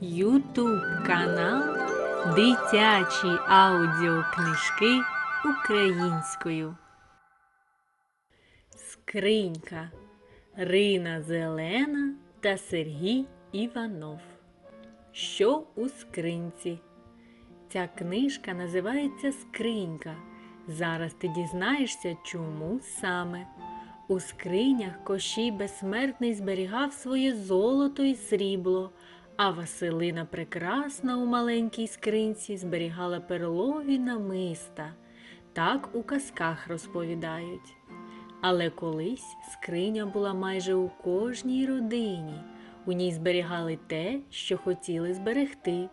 Ютуб канал Дитячі аудіокнижки українською. Скринька Рина Зелена та Сергій Іванов. Що у скринці? Ця книжка називається Скринька. Зараз ти дізнаєшся, чому саме. У скринях Кощій безсмертний зберігав своє золото і срібло, а Василина Прекрасна у маленькій скринці зберігала перлові намиста. Так у казках розповідають. Але колись скриня була майже у кожній родині. У ній зберігали те, що хотіли зберегти: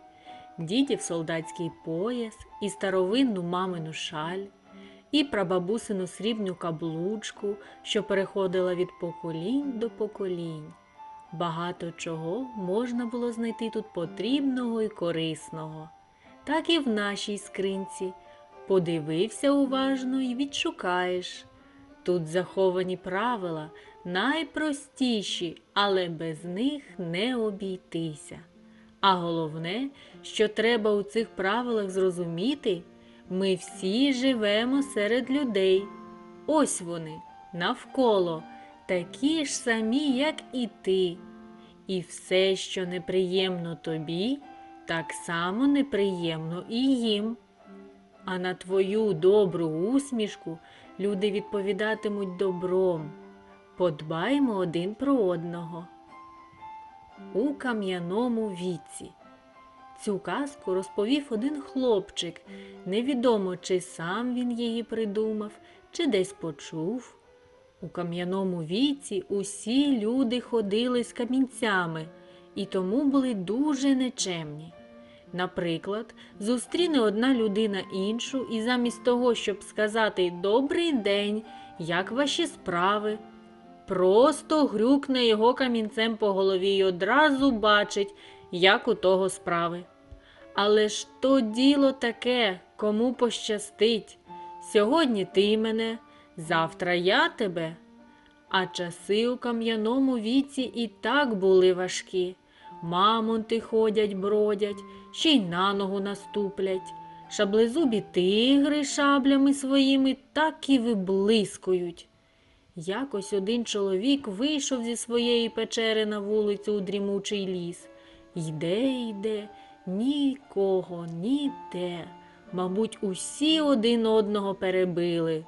дідів солдатський пояс і старовинну мамину шаль, і прабабусину срібню каблучку, що переходила від поколінь до поколінь. Багато чого можна було знайти тут потрібного і корисного. Так і в нашій скринці. Подивився уважно і відшукаєш. Тут заховані правила, найпростіші, але без них не обійтися. А головне, що треба у цих правилах зрозуміти, ми всі живемо серед людей. Ось вони, навколо, такі ж самі, як і ти. І все, що неприємно тобі, так само неприємно і їм. А на твою добру усмішку люди відповідатимуть добром. Подбаймо один про одного. У кам'яному віці. Цю казку розповів один хлопчик. Невідомо, чи сам він її придумав, чи десь почув. У кам'яному віці усі люди ходили з камінцями і тому були дуже нечемні. Наприклад, зустріне одна людина іншу, і замість того, щоб сказати Добрий день, як ваші справи, просто грюкне його камінцем по голові й одразу бачить, як у того справи. Але ж то діло таке, кому пощастить. Сьогодні ти мене, завтра я тебе. А часи у кам'яному віці і так були важкі. Мамонти ходять, бродять, ще й на ногу наступлять. Шаблезубі тигри шаблями своїми так і виблискують. Якось один чоловік вийшов зі своєї печери на вулицю у дрімучий ліс. Йде, йде, нікого, ніде. Мабуть, усі один одного перебили.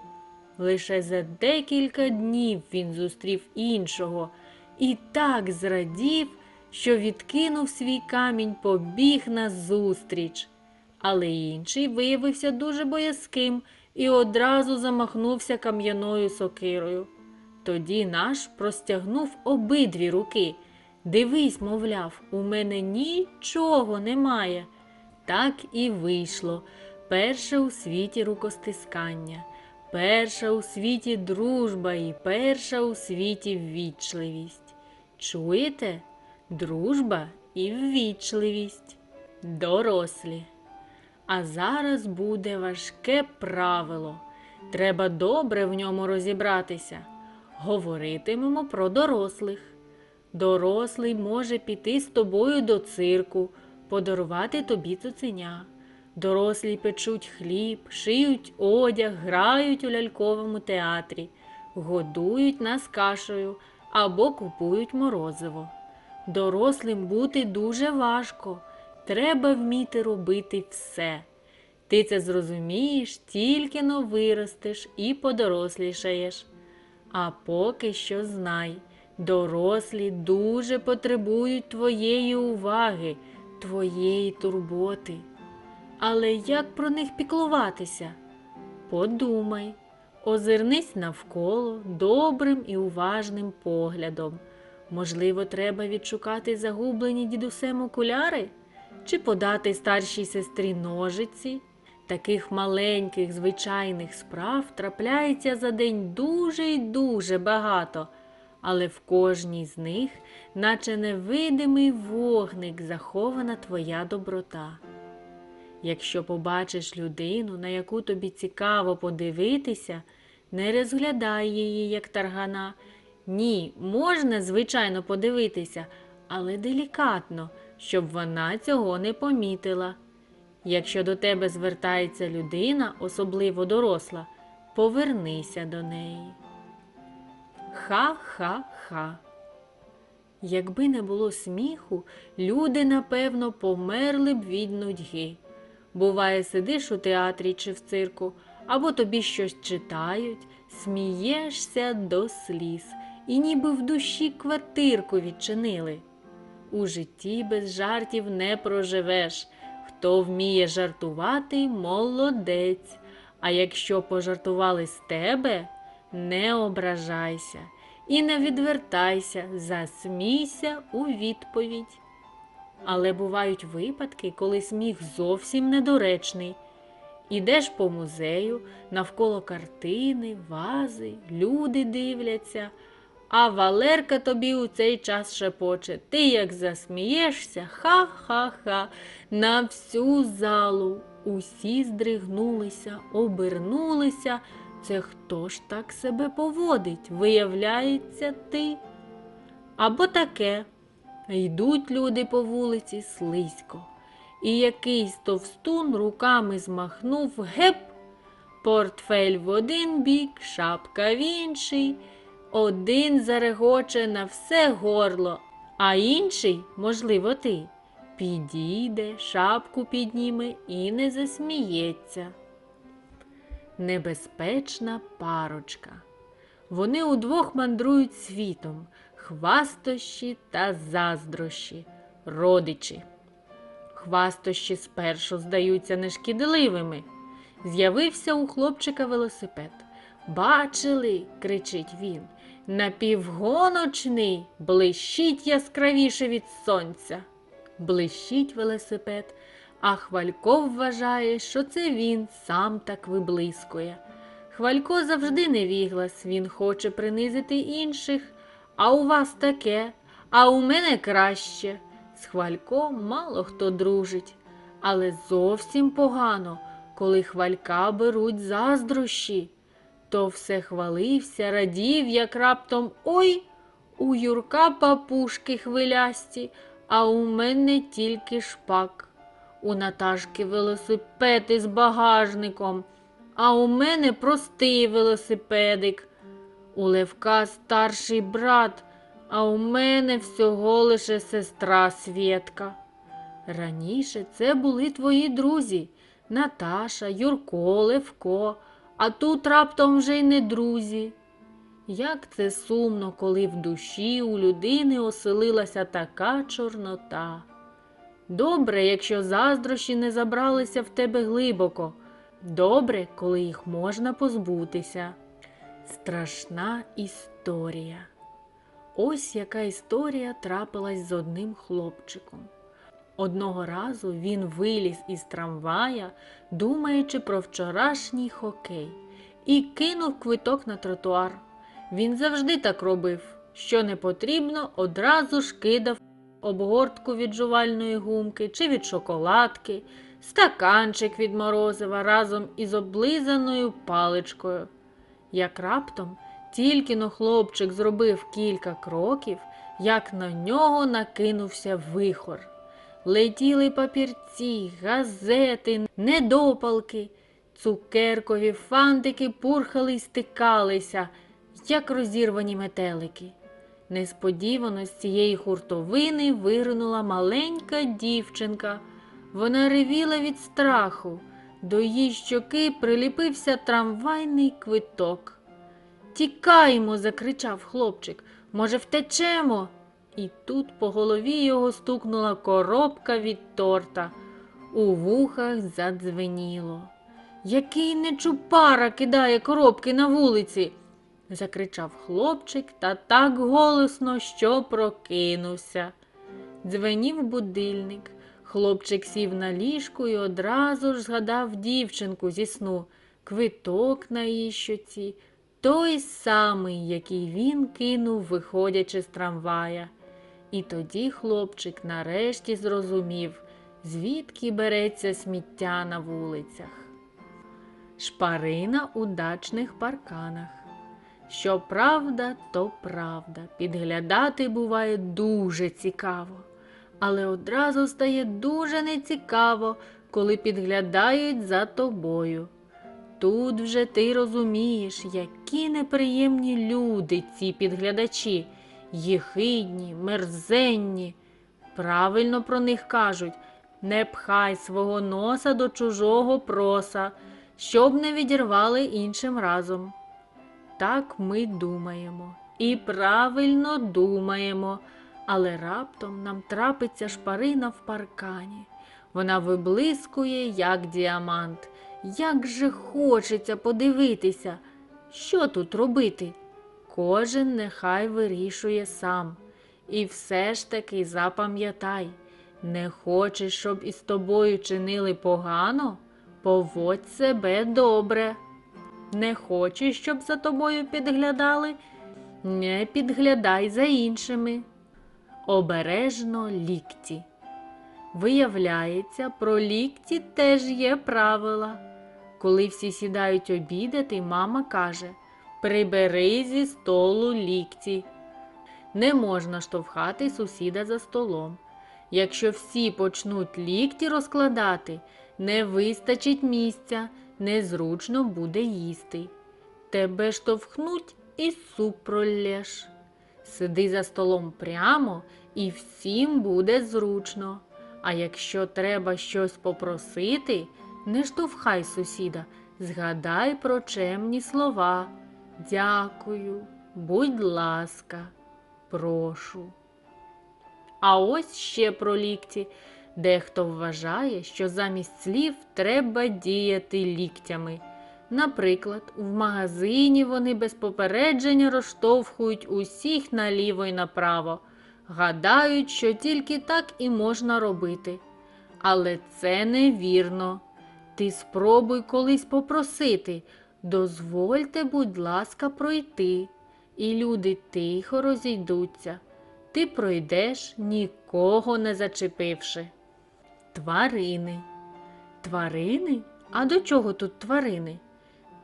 Лише за декілька днів він зустрів іншого і так зрадів, що відкинув свій камінь, побіг назустріч. Але інший виявився дуже боязким і одразу замахнувся кам'яною сокирою. Тоді наш простягнув обидві руки. Дивись, мовляв, у мене нічого немає. Так і вийшло перше у світі рукостискання, перша у світі дружба і перша у світі ввічливість. Чуєте? Дружба і ввічливість. Дорослі. А зараз буде важке правило. Треба добре в ньому розібратися. Говоритимемо про дорослих. Дорослий може піти з тобою до цирку, подарувати тобі цуценя. Дорослі печуть хліб, шиють одяг, грають у ляльковому театрі, годують нас кашею або купують морозиво. Дорослим бути дуже важко. Треба вміти робити все. Ти це зрозумієш, тільки но виростеш і подорослішаєш. А поки що знай, дорослі дуже потребують твоєї уваги, твоєї турботи. Але як про них піклуватися? Подумай, озирнись навколо добрим і уважним поглядом. Можливо, треба відшукати загублені дідусем окуляри чи подати старшій сестрі ножиці. Таких маленьких звичайних справ трапляється за день дуже й дуже багато, але в кожній з них, наче невидимий вогник, захована твоя доброта. Якщо побачиш людину, на яку тобі цікаво подивитися, не розглядай її як таргана. Ні, можна, звичайно, подивитися, але делікатно, щоб вона цього не помітила. Якщо до тебе звертається людина, особливо доросла, повернися до неї. Ха-ха-ха. Якби не було сміху, люди, напевно, померли б від нудьги. Буває, сидиш у театрі чи в цирку, або тобі щось читають, смієшся до сліз, і ніби в душі квартирку відчинили. У житті без жартів не проживеш. Хто вміє жартувати, молодець. А якщо пожартували з тебе, не ображайся і не відвертайся, засмійся у відповідь. Але бувають випадки, коли сміх зовсім недоречний. Ідеш по музею, навколо картини, вази, люди дивляться, а Валерка тобі у цей час шепоче. Ти як засмієшся, ха-ха-ха, на всю залу. Усі здригнулися, обернулися. Це хто ж так себе поводить? Виявляється, ти. Або таке. Йдуть люди по вулиці слизько, і якийсь товстун руками змахнув геп, портфель в один бік, шапка в інший, один зарегоче на все горло, а інший, можливо, ти, підійде, шапку підніме і не засміється. Небезпечна парочка. Вони удвох мандрують світом, хвастощі та заздрощі, родичі. Хвастощі спершу здаються нешкідливими. З'явився у хлопчика велосипед. Бачили, кричить він, напівгоночний, блищить яскравіше від сонця. Блищить велосипед, а Хвалько вважає, що це він сам так виблискує. Хвалько завжди невіглас, він хоче принизити інших. А у вас таке, а у мене краще. З хвальком мало хто дружить, але зовсім погано, коли хвалька беруть заздрощі. То все хвалився, радів, як раптом ой, у Юрка папушки хвилясті, а у мене тільки шпак. У Наташки велосипед із багажником, а у мене простий велосипедик. У Левка старший брат, а у мене всього лише сестра Свєтка. Раніше це були твої друзі Наташа, Юрко, Левко, а тут раптом вже й не друзі. Як це сумно, коли в душі у людини оселилася така чорнота. Добре, якщо заздрощі не забралися в тебе глибоко. Добре, коли їх можна позбутися. Страшна історія. Ось яка історія трапилась з одним хлопчиком. Одного разу він виліз із трамвая, думаючи про вчорашній хокей, і кинув квиток на тротуар. Він завжди так робив. Що не потрібно, одразу ж кидав обгортку від жувальної гумки чи від шоколадки, стаканчик від морозива разом із облизаною паличкою. Як раптом тільки но хлопчик зробив кілька кроків, як на нього накинувся вихор. Летіли папірці, газети, недопалки, цукеркові фантики пурхали й стикалися, як розірвані метелики. Несподівано з цієї хуртовини виринула маленька дівчинка. Вона ревіла від страху. До її щоки приліпився трамвайний квиток. Тікаймо, закричав хлопчик. Може, втечемо? І тут по голові його стукнула коробка від торта. У вухах задзвеніло. Який нечупара кидає коробки на вулиці, закричав хлопчик та так голосно, що прокинувся. Дзвенів будильник. Хлопчик сів на ліжку і одразу ж згадав дівчинку зі сну, квиток на її щоці, той самий, який він кинув, виходячи з трамвая. І тоді хлопчик нарешті зрозумів, звідки береться сміття на вулицях. Шпарина у дачних парканах. Що правда, то правда. Підглядати буває дуже цікаво. Але одразу стає дуже нецікаво, коли підглядають за тобою. Тут вже ти розумієш, які неприємні люди ці підглядачі, єхидні, мерзенні. Правильно про них кажуть не пхай свого носа до чужого проса, щоб не відірвали іншим разом. Так ми думаємо і правильно думаємо, але раптом нам трапиться шпарина в паркані. Вона виблискує, як діамант. Як же хочеться подивитися, що тут робити? Кожен нехай вирішує сам. І все ж таки запам'ятай, не хочеш, щоб із тобою чинили погано, поводь себе добре. Не хочеш, щоб за тобою підглядали, не підглядай за іншими. Обережно лікті. Виявляється, про лікті теж є правила. Коли всі сідають обідати, мама каже Прибери зі столу лікті. Не можна штовхати сусіда за столом. Якщо всі почнуть лікті розкладати, не вистачить місця, незручно буде їсти. Тебе штовхнуть і суп пролєш. Сиди за столом прямо і всім буде зручно. А якщо треба щось попросити, не штовхай сусіда, згадай про чемні слова. Дякую, будь ласка, прошу. А ось ще про лікті. Дехто вважає, що замість слів треба діяти ліктями. Наприклад, в магазині вони без попередження розштовхують усіх наліво й направо, гадають, що тільки так і можна робити. Але це невірно. Ти спробуй колись попросити, дозвольте, будь ласка, пройти, і люди тихо розійдуться. Ти пройдеш, нікого не зачепивши. Тварини. Тварини? А до чого тут тварини?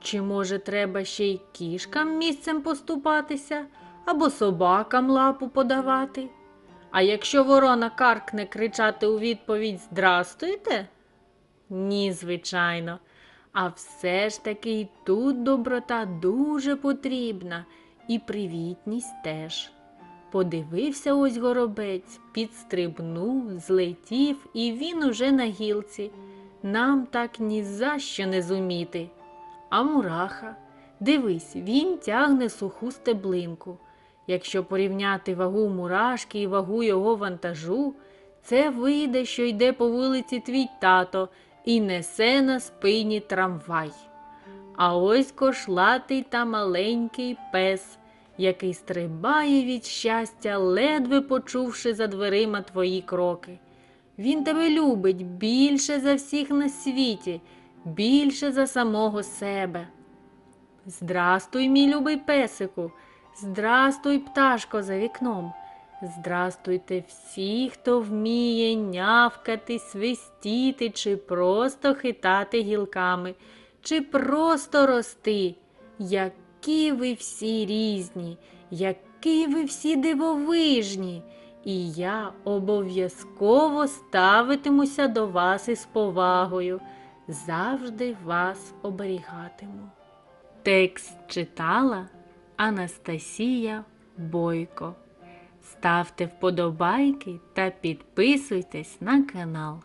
Чи може треба ще й кішкам місцем поступатися або собакам лапу подавати? А якщо ворона каркне кричати у відповідь Здрастуйте? Ні, звичайно. А все ж таки й тут доброта дуже потрібна, і привітність теж. Подивився ось горобець, підстрибнув, злетів, і він уже на гілці. Нам так ні за що не зуміти. А мураха, дивись, він тягне суху стеблинку. Якщо порівняти вагу мурашки і вагу його вантажу, це вийде, що йде по вулиці твій тато і несе на спині трамвай. А ось кошлатий та маленький пес, який стрибає від щастя, ледве почувши за дверима твої кроки. Він тебе любить більше за всіх на світі, більше за самого себе. Здрастуй, мій любий песику, здрастуй, пташко за вікном. Здрастуйте всі, хто вміє нявкати, свистіти, чи просто хитати гілками, чи просто рости. Які ви всі різні, які ви всі дивовижні, і я обов'язково ставитимуся до вас із повагою, завжди вас оберігатиму. Текст читала Анастасія Бойко. Ставте вподобайки та підписуйтесь на канал.